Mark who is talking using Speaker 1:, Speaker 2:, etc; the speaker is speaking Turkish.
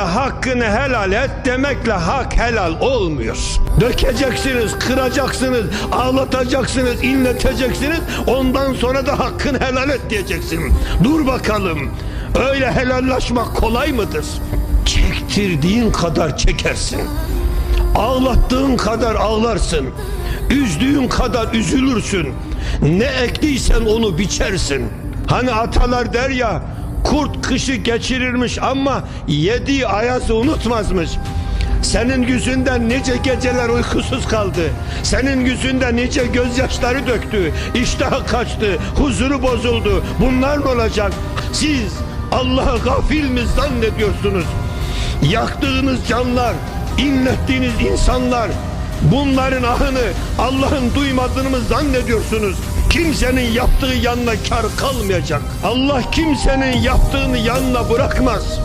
Speaker 1: hakkını helal et demekle hak helal olmuyor. Dökeceksiniz, kıracaksınız, ağlatacaksınız, inleteceksiniz. Ondan sonra da hakkını helal et diyeceksin. Dur bakalım. Öyle helallaşmak kolay mıdır? Çektirdiğin kadar çekersin. Ağlattığın kadar ağlarsın. Üzdüğün kadar üzülürsün. Ne ektiysen onu biçersin. Hani atalar der ya kurt kışı geçirirmiş ama yediği ayazı unutmazmış. Senin yüzünden nice geceler uykusuz kaldı. Senin yüzünden nice gözyaşları döktü. İştahı kaçtı, huzuru bozuldu. Bunlar ne olacak? Siz Allah'ı gafil mi zannediyorsunuz? Yaktığınız canlar, inlettiğiniz insanlar, bunların ahını Allah'ın duymadığını mı zannediyorsunuz? Kimsenin yaptığı yanına kar kalmayacak. Allah kimsenin yaptığını yanına bırakmaz.